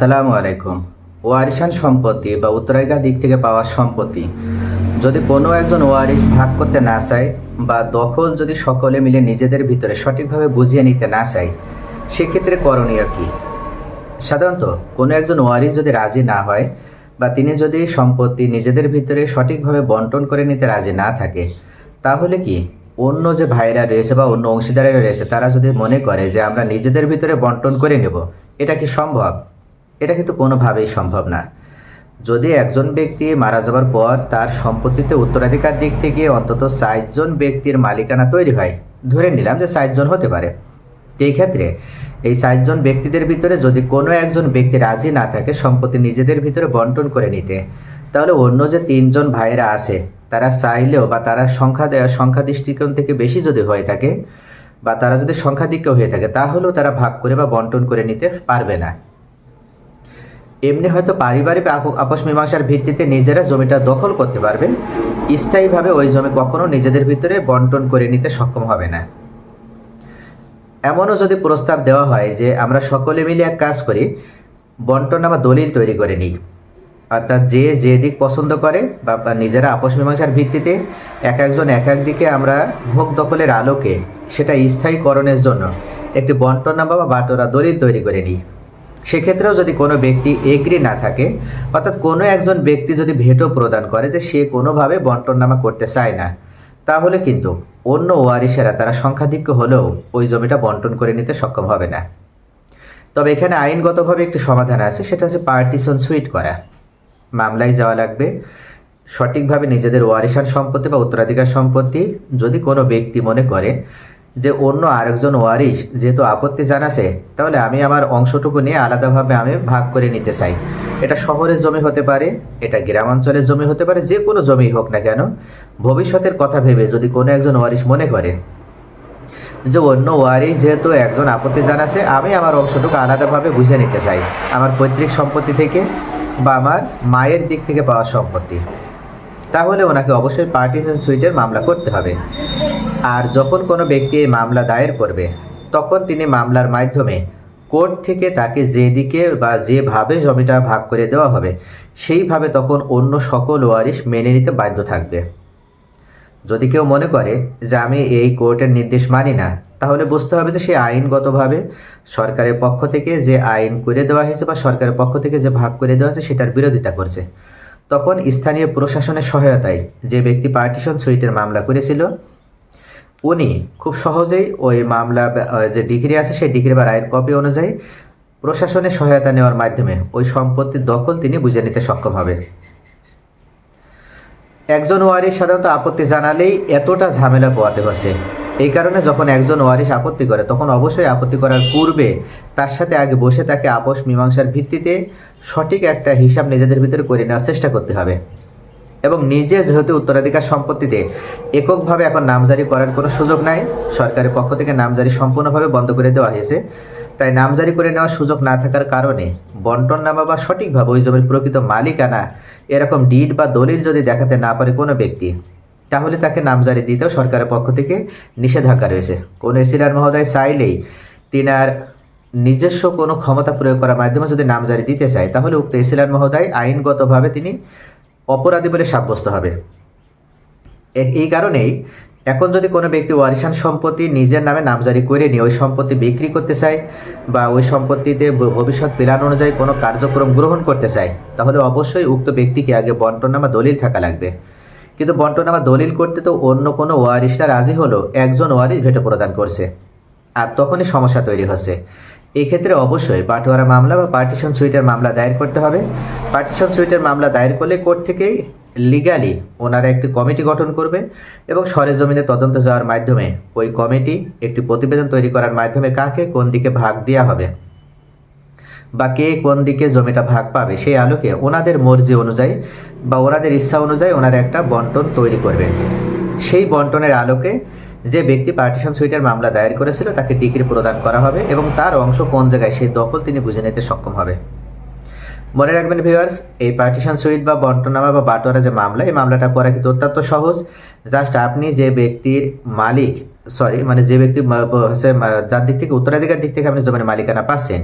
আসসালামু আলাইকুম। ওয়ারিশান সম্পত্তি বা উত্তরাধিকার দিক থেকে পাওয়া সম্পত্তি। যদি কোনো একজন ওয়ারিশ ভাগ করতে না চায় বা দখল যদি সকলে মিলে নিজেদের ভিতরে সঠিকভাবে বুঝিয়ে নিতে না চায়, সেক্ষেত্রে করণীয় কী? সাধারণত কোনো একজন ওয়ারিশ যদি রাজি না হয় বা তিনি যদি সম্পত্তি নিজেদের ভিতরে সঠিকভাবে বন্টন করে নিতে রাজি না থাকে, তাহলে কি অন্য যে ভাইরা রয়েছে বা অন্য অংশীদারেরা রয়েছে, তারা যদি মনে করে যে আমরা নিজেদের ভিতরে বন্টন করে নেব, এটা কি সম্ভব? এটা কিন্তু কোনোভাবেই সম্ভব না। যদি একজন ব্যক্তি মারা যাওয়ার পর তার সম্পত্তিতে উত্তরাধিকার দিক থেকে অন্তত ষাটজন ব্যক্তির মালিকানা তৈরি হয়, ধরে নিলাম যে ষাটজন হতে পারে। এই ক্ষেত্রে এই ষাটজন ব্যক্তিদের ভিতরে যদি কোনো একজন ব্যক্তি রাজি না থাকে সম্পত্তি নিজেদের ভিতরে বন্টন করে নিতে, তাহলে অন্য যে তিনজন ভাইয়েরা আছে, তারা চাইলেও বা তারা সংখ্যা সংখ্যা দৃষ্টিকোণ থেকে বেশি যদি হয়ে থাকে বা তারা যদি সংখ্যাধিক্য হয়ে থাকে, তাহলেও তারা ভাগ করে বা বন্টন করে নিতে পারবে না। এমনি হয়তো পারিবারিক আপ- আপস মীমাংসার ভিত্তিতে নিজেরা জমিটা দখল করতে পারবে। স্থায়ীভাবে ওই জমি কখনো নিজেদের ভিতরে বন্টন করে নিতে সক্ষম হবে না। এমনও যদি প্রস্তাব দেওয়া হয় যে আমরা সকলে মিলে এক কাজ করি বন্টন বা দলিল তৈরি করে নিই। অর্থাৎ যে যে দিক পছন্দ করে বা নিজেরা আপস মীমাংসার ভিত্তিতে এক একজন এক এক দিকে আমরা ভোগ দখলের আলোকে সেটা স্থায়ীকরণের জন্য একটি বন্টন বন্টনামা বা বাটোরা দলিল তৈরি করে নিই। সেক্ষেত্রেও যদি কোনো ব্যক্তি এগ্রি না থাকে, অর্থাৎ কোনো একজন ব্যক্তি যদি ভেটো প্রদান করে যে সে কোনোভাবে বন্টননামা করতে চায় না, তাহলে কিন্তু অন্য ওয়ারিশেরা তারা সংখ্যাধিক্য হলেও ওই জমিটা বন্টন করে নিতে সক্ষম হবে না। তবে এখানে আইনগতভাবে একটি সমাধান আছে, সেটা হচ্ছে পার্টিশন সুইট করা। মামলায় যাওয়া লাগবে। সঠিকভাবে নিজেদের ওয়ারিশান সম্পত্তি বা উত্তরাধিকার সম্পত্তি যদি কোনো ব্যক্তি মনে করে যে অন্য আরেকজন ওয়ারিশ যেহেতু আপত্তি জানাছে, তাহলে আমি আমার অংশটুকু নিয়ে আলাদাভাবে আমি ভাগ করে নিতে চাই। এটা শহরের জমি হতে পারে, এটা গ্রামাঞ্চলের জমি হতে পারে, যে কোনো জমি হোক না কেন। ভবিষ্যতের কথা ভেবে যদি কোনো একজন ওয়ারিশ মনে করে যে অন্য ওয়ারিশ যেহেতু একজন আপত্তি জানাছে, আমি আমার অংশটুকু আলাদাভাবে বুঝে নিতে চাই। আমার পৈতৃক সম্পত্তি থেকে বা আমার মায়ের দিক থেকে পাওয়া সম্পত্তি। তাহলে ওনাকে অবশ্যই পার্টিশন সুইটের মামলা করতে হবে। আর যখন কোনো ব্যক্তি এই মামলা দায়ের করবে, তখন তিনি মামলার মাধ্যমে কোর্ট থেকে তাকে যেদিকে বা যেভাবে জমিটা ভাগ করে দেওয়া হবে, সেইভাবে তখন অন্য সকল ওয়ারিশ মেনে নিতে বাধ্য থাকবে। যদি কেউ মনে করে যে আমি এই কোর্টের নির্দেশ মানি না, তাহলে বুঝতে হবে যে সে আইনগতভাবে সরকারের পক্ষ থেকে যে আইন করে দেওয়া হয়েছে বা সরকারের পক্ষ থেকে যে ভাগ করে দেওয়া হয়েছে, সেটার বিরোধিতা করছে। তখন স্থানীয় প্রশাসনের সহায়তায় যে ব্যক্তি পার্টিশন সুইটের মামলা করেছিল, উনি খুব সহজেই ওই মামলা যে ডিগ্রি আছে সেই ডিগ্রি বা রায়ের কপি অনুযায়ী প্রশাসনের সহায়তা নেওয়ার মাধ্যমে ওই সম্পত্তির দখল তিনি বুঝে নিতে সক্ষম হবে। একজন ওয়ারিশ সাধারণত আপত্তি জানালেই এতটা ঝামেলা পোয়াতে হচ্ছে। এই কারণে যখন একজন ওয়ারিশ আপত্তি করে, তখন অবশ্যই আপত্তি করার পূর্বে তার সাথে আগে বসে তাকে আপোষ মীমাংসার ভিত্তিতে সঠিক একটা হিসাব নিজেদের ভিতরে করে নেওয়ার চেষ্টা করতে হবে। এবং নিজে যেহেতু উত্তরাধিকার সম্পত্তিতে এককভাবে এখন নামজারি করার কোনো সুযোগ নাই, সরকারের পক্ষ থেকে নামজারি সম্পূর্ণভাবে বন্ধ করে দেওয়া হয়েছে। তাই নামজারি করে নেওয়ার সুযোগ না থাকার কারণে বন্টন নামা বা সঠিকভাবে ওই জমির প্রকৃত মালিকানা এরকম ডিড বা দলিল যদি দেখাতে না পারে কোনো ব্যক্তি তাহলে তাকে নামজারি দিতেও সরকারের পক্ষ থেকে নিষেধাজ্ঞা রয়েছে। কোনো এসিলার মহোদয় চাইলেই তিনার নিজস্ব কোনো ক্ষমতা প্রয়োগ করার মাধ্যমে যদি নামজারি দিতে চায়, তাহলে উক্ত এসিলার মহোদয় আইনগতভাবে তিনি অপরাধী বলে সাব্যস্ত হবে। এই কারণেই এখন যদি কোনো ব্যক্তি ওয়ারিশান সম্পত্তি নিজের নামে নামজারি করে নিয়ে ওই সম্পত্তি বিক্রি করতে চায় বা ওই সম্পত্তিতে ভবিষ্যৎ প্ল্যান অনুযায়ী কোনো কার্যক্রম গ্রহণ করতে চায়, তাহলে অবশ্যই উক্ত ব্যক্তিকে আগে বন্টনামা দলিল থাকা লাগবে। কিন্তু বন্টনামা দলিল করতে তো অন্য কোনো ওয়ারিশরা রাজি হলো, একজন ওয়ারিশ ভেটো প্রদান করছে। আর তখনই সমস্যা তৈরি হচ্ছে। এক্ষেত্রে অবশ্যই বাটোয়ারা মামলা বা পার্টিশন সুইটের মামলা দায়ের করতে হবে। পার্টিশন সুইটের মামলা দায়ের করলে কোর্ট থেকেই লিগালি ওনারা একটি কমিটি গঠন করবে এবং সরেজমিনে তদন্ত যাওয়ার মাধ্যমে ওই কমিটি একটি প্রতিবেদন তৈরি করার মাধ্যমে কাকে কোন দিকে ভাগ দেওয়া হবে। বা কে কোন দিকে জমিটা ভাগ পাবে, সেই আলোকে ওনাদের মর্জি অনুযায়ী বা ওনাদের ইচ্ছা অনুযায়ী ওনারা একটা বন্টন তৈরি করবেন। সেই বন্টনের আলোকে যে ব্যক্তি পার্টিশন সুইটের মামলা দায়ের করেছিল, তাকে ডিগ্রি প্রদান করা হবে এবং তার অংশ কোন জায়গায় সেই দখল তিনি বুঝে নিতে সক্ষম হবে। মনে রাখবেন ভিউয়ার্স এই পার্টিশন সুইট বা বন্টনামা বা বাটোয়ারা যে মামলা, এই মামলাটা করা কিন্তু অত্যন্ত সহজ। জাস্ট আপনি যে ব্যক্তির মালিক সরি মানে যে ব্যক্তি হচ্ছে যার দিক থেকে, উত্তরাধিকার দিক থেকে আপনি জমির মালিকানা পাচ্ছেন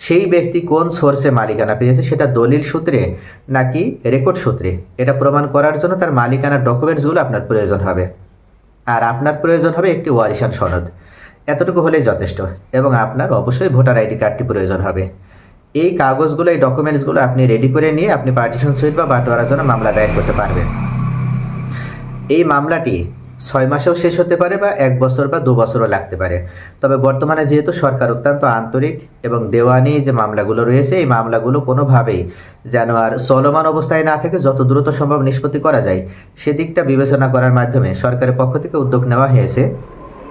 সেই ব্যক্তি কোন সোর্সে মালিকানা পেয়েছে সেটা দলিল সূত্রে নাকি রেকর্ড সূত্রে? এটা প্রমাণ করার জন্য তার মালিকানার ডকুমেন্টসগুলো আপনার প্রয়োজন হবে। আর আপনার প্রয়োজন হবে একটি ওয়ারিশান সনদ। এতটুকু হলেই যথেষ্ট এবং আপনার অবশ্যই ভোটার আইডি কার্ডটি প্রয়োজন হবে। এই কাগজগুলো, এই ডকুমেন্টসগুলো আপনি রেডি করে নিয়ে আপনি পার্টিশন সুইট বা বাটোয়ারার জন্য মামলা দায়ের করতে পারবেন। এই মামলাটি ছয় মাসেও শেষ হতে পারে বা এক বছর বা দু বছরও লাগতে পারে। তবে বর্তমানে যেহেতু সরকার অত্যন্ত আন্তরিক এবং দেওয়ানি যে মামলাগুলো রয়েছে, এই মামলাগুলো কোনোভাবেই যেন আর চলমান অবস্থায় না থেকে যত দ্রুত সম্ভব নিষ্পত্তি করা যায়, সেদিকটা বিবেচনা করার মাধ্যমে সরকারের পক্ষ থেকে উদ্যোগ নেওয়া হয়েছে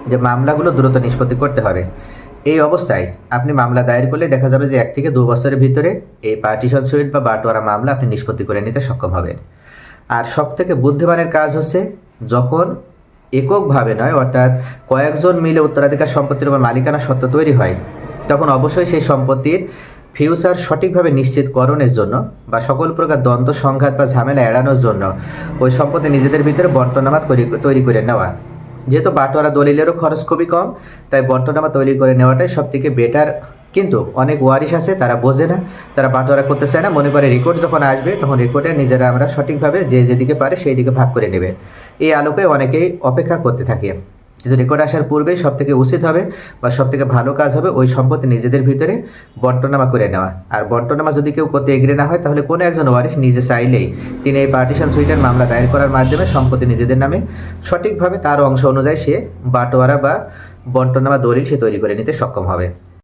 যে মামলাগুলো দ্রুত নিষ্পত্তি করতে হবে। এই অবস্থায় আপনি মামলা দায়ের করলে দেখা যাবে যে এক থেকে দু বছরের ভিতরে এই পার্টিশন সুইট বা বাটোয়ারা মামলা আপনি নিষ্পত্তি করে নিতে সক্ষম হবেন। আর সব থেকে বুদ্ধিমানের কাজ হচ্ছে যখন এককভাবে নয়, অর্থাৎ কয়েকজন মিলে উত্তরাধিকার সম্পত্তির উপর মালিকানা সত্ত্ব তৈরি হয়। তখন অবশ্যই সেই সম্পত্তির ফিউচার সঠিকভাবে নিশ্চিতকরণের জন্য বা সকল প্রকার দ্বন্দ্ব, সংঘাত বা ঝামেলা এড়ানোর জন্য ওই সম্পত্তি নিজেদের ভিতরে বন্টনামাত তৈরি- করে নেওয়া। যেহেতু বাটোয়ারা দলিলেরও খরচ খুবই কম, তাই বন্টনামা তৈরি করে নেওয়াটাই সব থেকে বেটার কিন্তু অনেক ওয়ারিশ আছে, তারা বোঝে না, তারা বাটোয়ারা করতে চায় না। মনে করে রেকর্ড যখন আসবে, তখন রেকর্ডে নিজেরা আমরা সঠিকভাবে যে যেদিকে পারে সেই দিকে ভাগ করে নেবে। এই আলোকে অনেকেই অপেক্ষা করতে থাকে। কিন্তু রেকর্ড আসার পূর্বেই সব থেকে উচিত হবে বা সব থেকে ভালো কাজ হবে ওই সম্পত্তি নিজেদের ভিতরে বন্টনামা করে নেওয়া। আর বন্টনামা যদি কেউ করতে এগিয়ে না হয়, তাহলে কোনো একজন ওয়ারিশ নিজে চাইলেই তিনি এই পার্টিশন সুইটের মামলা দায়ের করার মাধ্যমে সম্পত্তি নিজেদের নামে সঠিকভাবে তার অংশ অনুযায়ী সে বাটোয়ারা বা বন্টনামা দলিল সে তৈরি করে নিতে সক্ষম হবে।